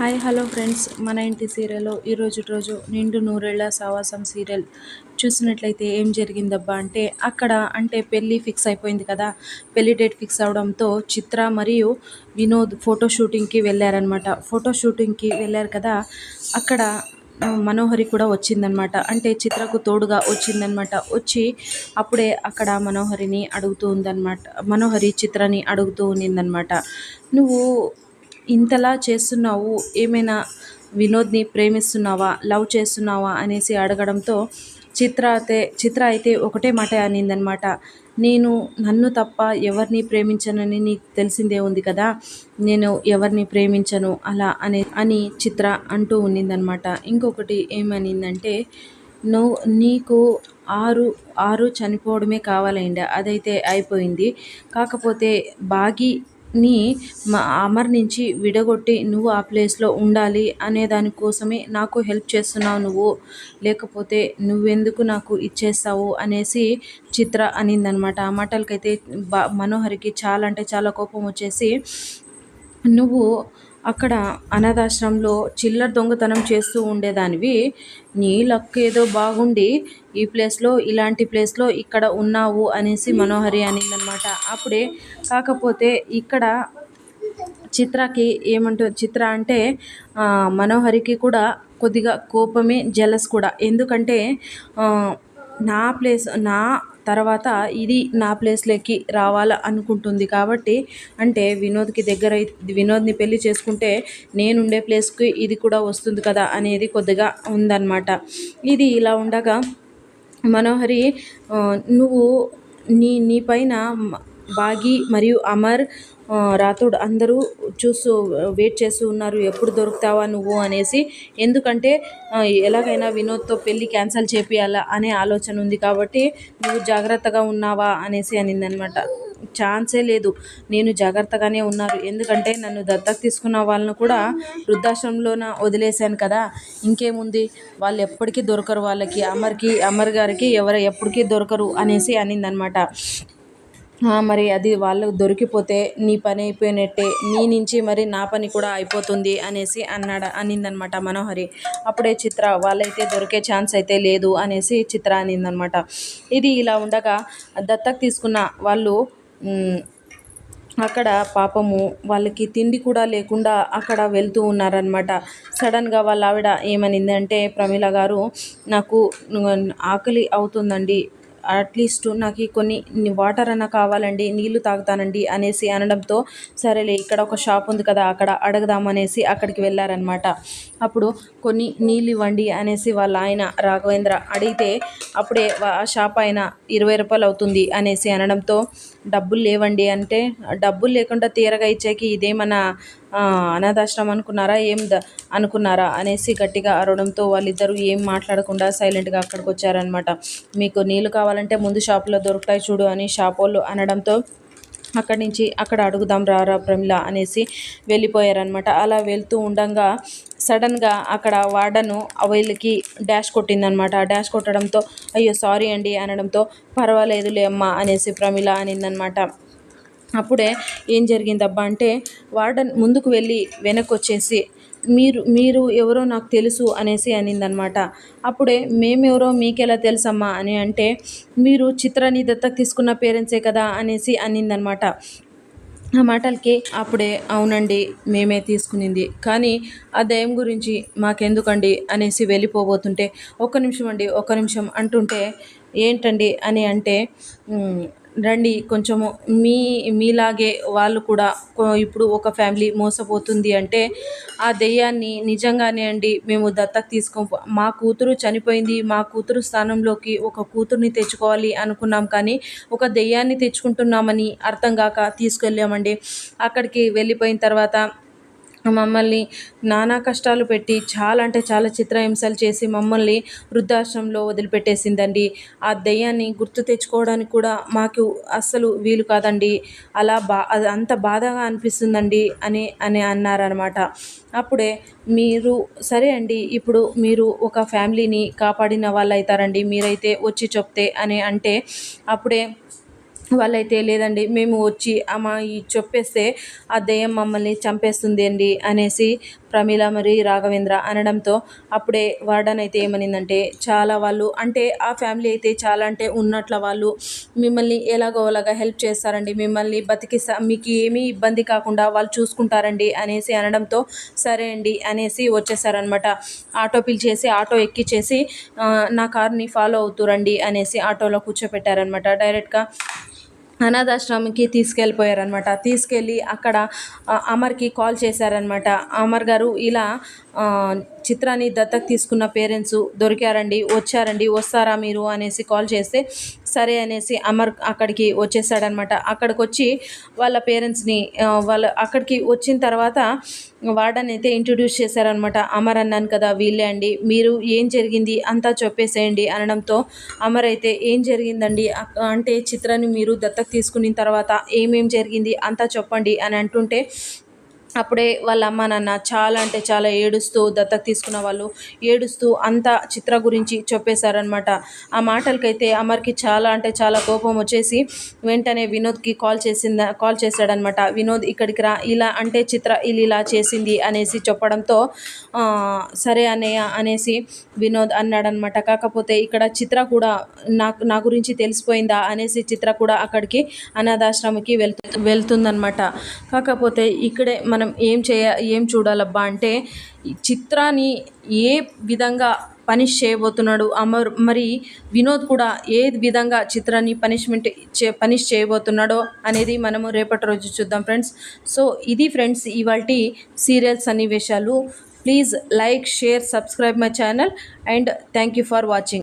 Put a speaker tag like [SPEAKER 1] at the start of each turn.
[SPEAKER 1] Hi hello friends. మన ఇంటి సీరియల్లో ఈరోజు రోజు నిండు నూరేళ్ళ సావాసం సీరియల్ చూసినట్లయితే ఏం జరిగిందబ్బా అంటే అక్కడ అంటే పెళ్ళి ఫిక్స్ అయిపోయింది కదా. పెళ్ళి డేట్ ఫిక్స్ అవడంతో చిత్ర మరియు వినోద్ ఫోటో షూటింగ్కి వెళ్ళారనమాట ఫోటో షూటింగ్కి వెళ్ళారు కదా అక్కడ మనోహరి కూడా వచ్చిందనమాట అంటే చిత్రకు తోడుగా వచ్చిందనమాట వచ్చి అప్పుడే అక్కడ మనోహరిని అడుగుతూ ఉందన్నమాట. మనోహరి చిత్రని అడుగుతూ ఉన్నిందనమాట నువ్వు ఇంతలా చేస్తున్నావు ఏమైనా వినోద్ని ప్రేమిస్తున్నావా లవ్ చేస్తున్నావా అనేసి అడగడంతో చిత్ర అయితే చిత్ర అయితే ఒకటే మాట అనిందనమాట. నేను నన్ను తప్ప ఎవరిని ప్రేమించనని నీకు తెలిసిందే ఉంది కదా నేను ఎవరిని ప్రేమించను అలా అనే అని చిత్ర అంటూ ఉన్నిందనమాట. ఇంకొకటి ఏమనిందంటే నువ్వు నీకు ఆరు ఆరు చనిపోవడమే కావాలండి అదైతే అయిపోయింది. కాకపోతే బాగి ని మా అమర్ నుంచి విడగొట్టి నువ్వు ఆ ప్లేస్లో ఉండాలి అనే దానికోసమే నాకు హెల్ప్ చేస్తున్నావు నువ్వు. లేకపోతే నువ్వెందుకు నాకు ఇచ్చేస్తావు అనేసి చిత్ర అనిందనమాట. ఆ మాటలకైతే బా మనోహరికి చాలా అంటే చాలా కోపం వచ్చేసి నువ్వు అక్కడ అనాథాశ్రమంలో చిల్లర దొంగతనం చేస్తూ ఉండేదానివి. నీ లక్ ఏదో బాగుండి ఈ ప్లేస్లో ఇలాంటి ప్లేస్లో ఇక్కడ ఉన్నావు అనేసి మనోహరి అనిందనమాట. అప్పుడే కాకపోతే ఇక్కడ చిత్రకి ఏమంటు చిత్ర అంటే మనోహరికి కూడా కొద్దిగా కోపమే జలస్ కూడా. ఎందుకంటే నా ప్లేస్ నా తర్వాత ఇది నా ప్లేస్లోకి రావాలా అనుకుంటుంది కాబట్టి అంటే వినోద్కి దగ్గర వినోద్ని పెళ్ళి చేసుకుంటే నేనుండే ప్లేస్కి ఇది కూడా వస్తుంది కదా అనేది కొద్దిగా ఉందన్నమాట. ఇది ఇలా ఉండగా మనోహరి నువ్వు నీ నీ పైన బాగి మరియు అమర్ రాథోడ్ అందరూ చూస్తూ వెయిట్ చేస్తూ ఉన్నారు. ఎప్పుడు దొరుకుతావా నువ్వు అనేసి. ఎందుకంటే ఎలాగైనా వినోద్తో పెళ్ళి క్యాన్సిల్ చేపియాలా అనే ఆలోచన ఉంది కాబట్టి నువ్వు జాగ్రత్తగా ఉన్నావా అనేసి అనిందనమాట. ఛాన్సే లేదు. నేను జాగ్రత్తగానే ఉన్నారు. ఎందుకంటే నన్ను దత్తత తీసుకున్న వాళ్ళను కూడా వృద్ధాశ్రమంలోన వదిలేశాను కదా. ఇంకేముంది? వాళ్ళు ఎప్పటికీ దొరకరు వాళ్ళకి. అమర్కి అమర్ గారికి ఎవరు ఎప్పటికీ దొరకరు అనేసి అనిందనమాట. మరి అది వాళ్ళు దొరికిపోతే నీ పని అయిపోయినట్టే నీ నుంచి మరి నా పని కూడా అయిపోతుంది అనేసి అన్నాడు అనిందనమాట మనోహరి. అప్పుడే చిత్ర వాళ్ళైతే దొరికే ఛాన్స్ అయితే లేదు అనేసి చిత్ర అనిందనమాట. ఇది ఇలా ఉండగా దత్తకు తీసుకున్న వాళ్ళు అక్కడ పాపము వాళ్ళకి తిండి కూడా లేకుండా అక్కడ వెళ్తూ ఉన్నారనమాట. సడన్గా వాళ్ళ ఆవిడ ఏమనిందంటే ప్రమీల గారు నాకు ఆకలి అవుతుందండి అట్లీస్ట్ నాకు కొన్ని వాటర్ అన్న కావాలండి నీళ్ళు తాగుతానండి అనేసి అనడంతో సరేలే ఇక్కడ ఒక షాప్ ఉంది కదా అక్కడ అడగదామనేసి అక్కడికి వెళ్ళారనమాట అప్పుడు కొన్ని నీళ్ళు ఇవ్వండి అనేసి వాళ్ళ ఆయన రాఘవేంద్ర అడిగితే అప్పుడే ఆ షాప్ ఆయన ఇరవై రూపాయలు అవుతుంది అనేసి అనడంతో డబ్బులు లేవండి అంటే డబ్బులు లేకుండా తీరగా ఇచ్చేకి ఇదేమన్నా అనాథాశ్రమం అనుకున్నారా? ఏం అనుకున్నారా? అనేసి గట్టిగా అరవడంతో వాళ్ళిద్దరూ ఏం మాట్లాడకుండా సైలెంట్గా అక్కడికి వచ్చారనమాట మీకు నీళ్ళు కావాలంటే ముందు షాపులో దొరుకుతాయి చూడు అని షాప్ వాళ్ళు అనడంతో అక్కడి నుంచి అక్కడ అడుగుదాం రారా ప్రమిళ అనేసి వెళ్ళిపోయారనమాట అలా వెళ్తూ ఉండగా సడన్గా అక్కడ వార్డను వీళ్ళకి డాష్ కొట్టిందనమాట ఆ డాష్ కొట్టడంతో అయ్యో సారీ అండి అనడంతో పర్వాలేదులే అమ్మా అనేసి ప్రమిళ అనిందనమాట అప్పుడే ఏం జరిగిందబ్బా అంటే వార్డన్ ముందుకు వెళ్ళి వెనక్కి వచ్చేసి మీరు మీరు ఎవరో నాకు తెలుసు అనేసి అనిందనమాట. అప్పుడే మేమెవరో మీకెలా తెలుసమ్మా అని అంటే మీరు చిత్రాన్ని దత్తకు తీసుకున్న పేరెంట్సే కదా అనేసి అనిందనమాట. ఆ మాటలకి అప్పుడే అవునండి మేమే తీసుకునింది. కానీ ఆ దయం గురించి మాకెందుకండి అనేసి వెళ్ళిపోబోతుంటే ఒక్క నిమిషం అండి ఒక్క నిమిషం అంటుంటే ఏంటండి అని అంటే రండి కొంచెము మీ మీలాగే వాళ్ళు కూడా ఇప్పుడు ఒక ఫ్యామిలీ మోసపోతుంది అంటే ఆ దెయ్యాన్ని నిజంగానే అండి మేము దత్తత తీసుకో. మా కూతురు చనిపోయింది మా కూతురు స్థానంలోకి ఒక కూతుర్ని తెచ్చుకోవాలి అనుకున్నాం కానీ ఒక దెయ్యాన్ని తెచ్చుకుంటున్నామని అర్థం కాక తీసుకెళ్ళామండి. అక్కడికి వెళ్ళిపోయిన తర్వాత మమ్మల్ని నానా కష్టాలు పెట్టి చాలా అంటే చాలా చిత్రహింసలు చేసి మమ్మల్ని వృద్ధాశ్రమంలో వదిలిపెట్టేసిందండి. ఆ దయ్యాన్ని గుర్తు తెచ్చుకోవడానికి కూడా మాకు అస్సలు వీలు కాదండి. అలా బా అది అంత బాధగా అనిపిస్తుందండి అని అని అన్నారనమాట అప్పుడే మీరు సరే అండి ఇప్పుడు మీరు ఒక ఫ్యామిలీని కాపాడిన వాళ్ళు అవుతారండి మీరైతే వచ్చి చెప్తే అని అంటే అప్పుడే వాళ్ళైతే లేదండి మేము వచ్చి అమ్మ ఈ చెప్పేస్తే ఆ దెయ్యం మమ్మల్ని చంపేస్తుంది అండి అనేసి ప్రమీల మరి రాఘవేంద్ర అనడంతో అప్పుడే వార్డన్ అయితే ఏమనిందంటే చాలా వాళ్ళు అంటే ఆ ఫ్యామిలీ అయితే చాలా అంటే ఉన్నట్ల వాళ్ళు మిమ్మల్ని ఎలాగో అలాగా హెల్ప్ చేస్తారండి మిమ్మల్ని బతికిస్తా మీకు ఏమీ ఇబ్బంది కాకుండా వాళ్ళు చూసుకుంటారండి అనేసి అనడంతో సరే అండి అనేసి వచ్చేసారనమాట ఆటో పిలిచేసి ఆటో ఎక్కిచ్చేసి నా కార్ని ఫాలో అవుతురండి అనేసి ఆటోలో కూర్చోపెట్టారనమాట డైరెక్ట్గా అనాథాశ్రమంకి తీసుకెళ్ళిపోయారనమాట తీసుకెళ్ళి అక్కడ అమర్కి కాల్ చేశారనమాట అమర్ గారు ఇలా చిత్రాన్ని దత్తకు తీసుకున్న పేరెంట్స్ దొరికారండి వచ్చారండి వస్తారా మీరు అనేసి కాల్ చేస్తే సరే అనేసి అమర్ అక్కడికి వచ్చేసాడనమాట అక్కడికి వచ్చి వాళ్ళ పేరెంట్స్ని వాళ్ళ అక్కడికి వచ్చిన తర్వాత వార్డన్ అయితే ఇంట్రడ్యూస్ చేశారనమాట అమర్ అన్నాను కదా వీళ్ళే అండి మీరు ఏం జరిగింది అంతా చెప్పేసేయండి అనడంతో అమర్ అయితే ఏం జరిగిందండి అంటే చిత్రాన్ని మీరు దత్తకు తీసుకున్న తర్వాత ఏమేం జరిగింది అంతా చెప్పండి అని అంటుంటే అప్పుడే వాళ్ళ అమ్మ నాన్న చాలా అంటే చాలా ఏడుస్తూ దత్తత తీసుకున్న వాళ్ళు ఏడుస్తూ అంతా చిత్ర గురించి చెప్పేశారనమాట ఆ మాటలకైతే అమర్కి చాలా అంటే చాలా కోపం వచ్చేసి వెంటనే వినోద్కి కాల్ చేసింద కాల్ చేశాడనమాట వినోద్ ఇక్కడికి రా ఇలా అంటే చిత్ర ఇల్లు ఇలా చేసింది అనేసి చెప్పడంతో సరే అన్నయ్య అనేసి వినోద్ అన్నాడనమాట కాకపోతే ఇక్కడ చిత్ర కూడా నాకు నా గురించి తెలిసిపోయిందా అనేసి చిత్ర కూడా అక్కడికి అనాథాశ్రమకి వెళ్తు వెళ్తుందనమాట కాకపోతే ఇక్కడే మన మనం ఏం చేయ ఏం చూడాలబ్బా అంటే చిత్రాన్ని ఏ విధంగా పనిష్ చేయబోతున్నాడు అమర్ మరి వినోద్ కూడా ఏ విధంగా చిత్రాన్ని పనిష్మెంట్ చే పనిష్ చేయబోతున్నాడో అనేది మనము రేపటి రోజు చూద్దాం ఫ్రెండ్స్. సో ఇది ఫ్రెండ్స్ ఇవాళ సీరియల్ సన్నివేశాలు. Please like share subscribe my channel and thank you for watching.